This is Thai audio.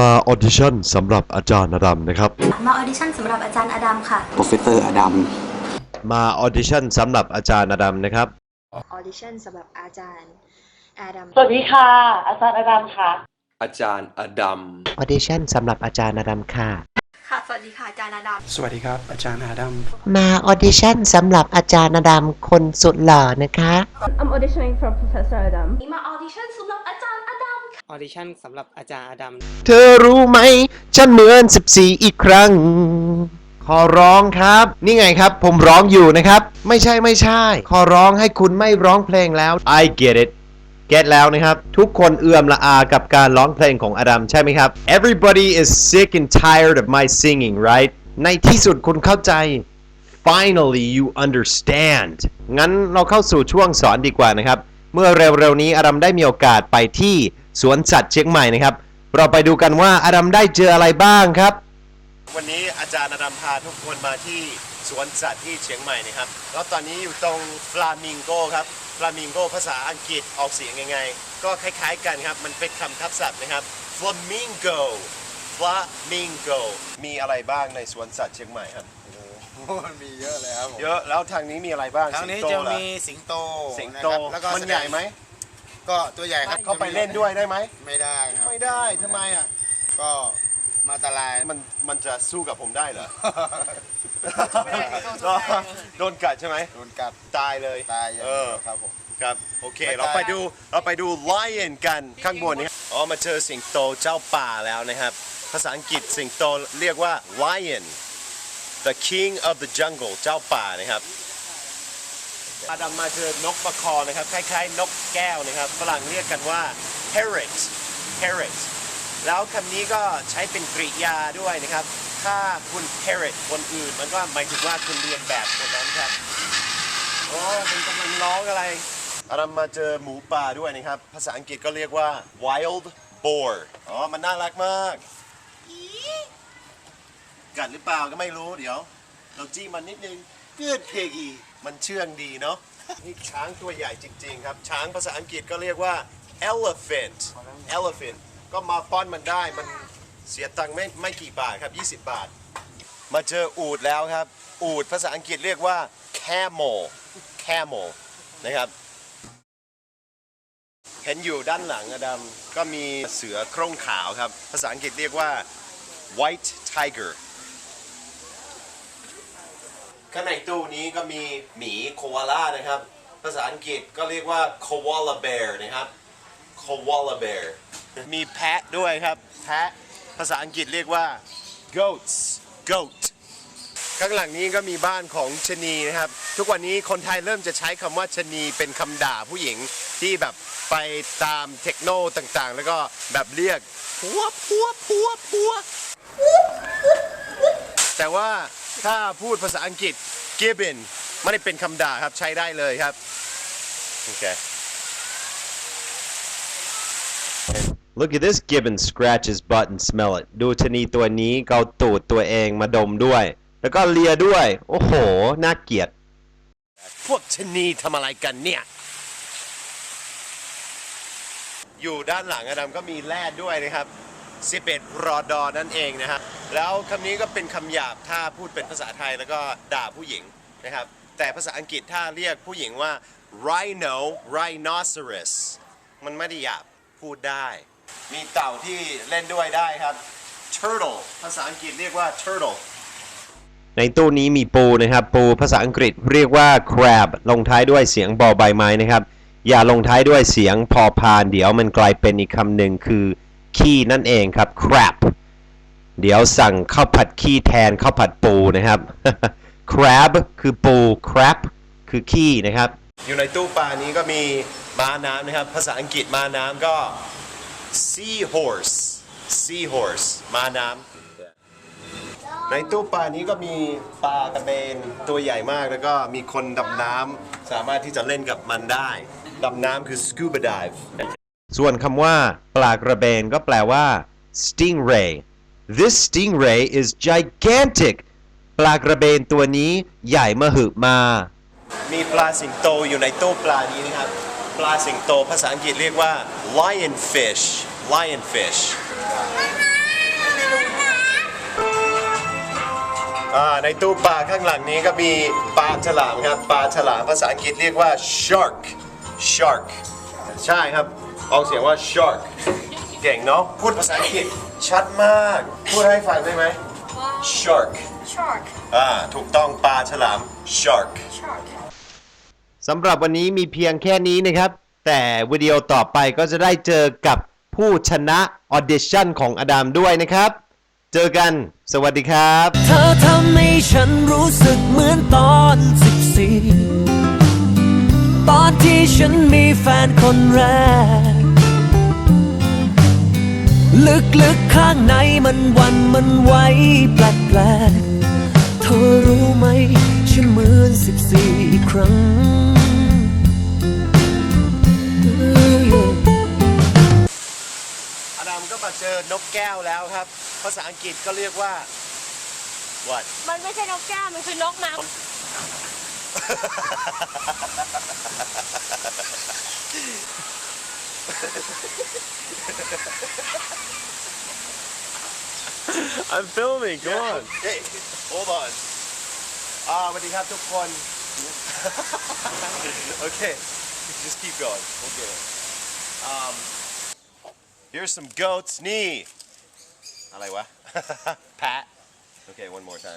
มาออดิชั่นสำหรับอาจารย์อดัมนะครับ มาออดิชั่นสำหรับอาจารย์อดัมค่ะ โปรเฟสเซอร์อดัม มาออดิชั่นสำหรับอาจารย์อดัมนะครับ ออดิชั่นสำหรับอาจารย์อาดัม สวัสดีค่ะ อาจารย์อดัมค่ะ อาจารย์อดัม ออดิชั่นสำหรับอาจารย์อดัมค่ะ ค่ะ สวัสดีค่ะอาจารย์อดัม สวัสดีครับ อาจารย์อาดัม มาออดิชั่นสำหรับอาจารย์อดัมคนสุดหล่อนะคะ I'm auditioning for Professor Adam. มาออดิชั่นสำหรับอาจารย์อดัมค่ะ ออดิชั่นสำหรับอาจารย์อดัม เธอรู้ไหม ฉันเหมือน 14 อีกครั้ง ขอร้องครับ นี่ไงครับ ผมร้องอยู่นะครับ ไม่ใช่ไม่ใช่ ขอร้องให้คุณไม่ร้องเพลงแล้ว I get it get แล้วนะครับ ทุกคนเอื้อมละอากับการร้องเพลงของอดัมใช่ไหมครับ Everybody is sick and tired of my singing right ในที่สุดคุณเข้าใจ Finally you understand งั้นเราเข้าสู่ช่วงสอนดีกว่านะครับ เมื่อเร็วๆนี้อาดัมได้มีโอกาสไปที่ สวนสัตว์เชียงใหม่นะครับ เราไปดูกันว่าอาดัมได้เจออะไรบ้างครับ วันนี้อาจารย์อดัมพาทุกคนมาที่สวนสัตว์ที่เชียงใหม่นะครับ แล้วตอนนี้อยู่ตรงฟลามิงโกครับ ฟลามิงโกภาษาอังกฤษออกเสียงยังไง ก็คล้ายๆกันครับ มันเป็นคำทับศัพท์นะครับ flamingo flamingo มีอะไรบ้างในสวนสัตว์เชียงใหม่ครับ มันมีเยอะเลยครับผมเยอะ แล้วทางนี้มีอะไรบ้างทางนี้สิโตจะเหรอ มีสิงโตสิงโตนะครับแล้วก็มันใหญ่ไหม ก็ตัวใหญ่ครับเข้าไปเล่นด้วยได้ไหมไม่ได้ครับไม่ได้ทำไมอะก็มาตรายมันมันจะสู้กับผมได้เหรอไม่ได้ครับโดนกัดใช่ไหมโดนกัดตายเลยตายอย่างเอเดีอยวครับผมครับโอเคไม่ตายเราไปดูเราไปดู lion กันข้างบนนี้อ๋อมาเจอสิงโตเจ้าป่าแล้วนะครับ ภาษาอังกฤษสิงโตเรียกว่า lion the king of the jungle เจ้าป่านะครับ อาดัมมาเจอนกประคอนะครับ คล้ายๆ นกแก้วนะครับ ฝรั่งเรียกกันว่า parrot parrot แล้วคำนี้ก็ใช้เป็นกริยาด้วยนะครับ ถ้าคุณ parrot คนอื่น มันก็หมายถึงว่าคุณเรียนแบบคนนั้นครับ โอ้เป็นกำลังร้องอะไรอารัมมาเจอหมูป่าด้วยนะครับ ภาษาอังกฤษก็เรียกว่า wild boar อ๋อ มันน่ารักมาก กัดหรือเปล่าก็ไม่รู้เดี๋ยว เราจี้มันนิดนึง good piggy มันเชื่องดีเนาะ นี่ช้างตัวใหญ่จริงๆครับ ช้างภาษาอังกฤษก็เรียกว่า elephant elephant ก็มาป้อนมันได้ มันเสียตังค์ไม่ไม่กี่บาทครับ 20 บาท มาเจออูดแล้วครับ อูดภาษาอังกฤษเรียกว่า camel camel นะครับ เห็นอยู่ด้านหลังอดัมก็มีเสือโคร่งขาวครับ ภาษาอังกฤษเรียกว่า white tiger ข้างในตู้นี้ก็มีหมีโคอาล่านะครับ ภาษาอังกฤษก็เรียกว่า koala bear นะครับ koala bear มีแพะด้วยครับ แพะ ภาษาอังกฤษเรียกว่า goats goat ข้างหลังนี้ก็มีบ้านของชะนีนะครับ ทุกวันนี้คนไทยเริ่มจะใช้คำว่าชะนีเป็นคำด่าผู้หญิงที่แบบไปตามเทคโนต่างๆ แล้วก็แบบเรียกพัวพัวพัวพัวแต่ว่า ถ้าพูดภาษาอังกฤษ gibbon ไม่ได้เป็นคำด่าครับใช้ได้เลยครับ โอเค Look at this gibbon scratch his butt and smell it ดูชะนีตัวนี้เกาตูดตัวเองมาดมด้วย แล้วก็เลียด้วย โอ้โห น่าเกลียด พวกชะนีทำอะไรกันเนี่ย อยู่ด้านหลังอดัมก็มีแร่ด้วยนะครับ 11 รอดอนั่นเองนะครับแล้วคำนี้ก็เป็นคำหยาบถ้าพูดเป็นภาษาไทยแล้วก็ด่าผู้หญิงนะครับแต่ภาษาอังกฤษถ้าเรียกผู้หญิงว่า rhino rhinoceros มันไม่ได้หยาบพูดได้ มีเต่าที่เล่นด้วยได้ครับ turtle ภาษาอังกฤษเรียกว่า turtle ในตู้นี้มีปูนะครับ ปูภาษาอังกฤษเรียกว่า crab ลงท้ายด้วยเสียงบอใบไม้นะครับ อย่าลงท้ายด้วยเสียงพอพาน เดี๋ยวมันกลายเป็นอีกคำหนึ่งคือ ขี้นั่นเองครับ crab เดี๋ยวสั่งข้าวผัดขี้แทนข้าวผัดปูนะครับ crab คือปู crab คือขี้นะครับ อยู่ในตู้ปลานี้ก็มีม้าน้ำนะครับ ภาษาอังกฤษม้าน้ำก็ seahorse seahorse ม้าน้ำในตู้ปลานี้ก็มีปลากระเบนตัวใหญ่มากแล้วก็มีคนดำน้ำสามารถที่จะเล่นกับมันได้ ดำน้ำคือ scuba dive ส่วนคำว่า ปลากระเบนก็แปลว่า stingray this stingray is gigantic ปลากระเบนตัวนี้ใหญ่มหึมา มีปลาสิงโตอยู่ในตู้ปลานี้นะครับ ปลาสิงโตภาษาอังกฤษเรียกว่า lion fish lion fish ในตู้ปลาข้างหลังนี้ก็มีปลาฉลามครับ ปลาฉลามภาษาอังกฤษเรียกว่า shark shark ใช่ครับ ออกเสียงว่า shark เก่งเนาะ พูดภาษาอังกฤษชัดมาก พูดให้ฟังได้ไหม shark shark อ่า ถูกต้องปลาฉลาม shark shark สำหรับวันนี้มีเพียงแค่นี้นะครับ แต่วิดีโอต่อไปก็จะได้เจอกับผู้ชนะออเดชั่นของอดัมด้วยนะครับ เจอกัน สวัสดีครับ เธอทำให้ฉันรู้สึกเหมือนตอนสิบสี่ตอนที่ฉันมีแฟนคนแรก ลึกๆข้างในมันหวันมันไหวแปลกๆเธอรู้ไหมฉันเหมือนสิบสี่อีกครั้ง อดัมก็มาเจอนกแก้วแล้วครับ ภาษาอังกฤษก็เรียกว่า what มันไม่ใช่นกแก้วมันคือนกน้ I'm filming go on hey hold on อ่าสวัสดีครับทุกคน okay just keep going we'll get it um here's some goats นี่อะไรวะ Pat okay one more time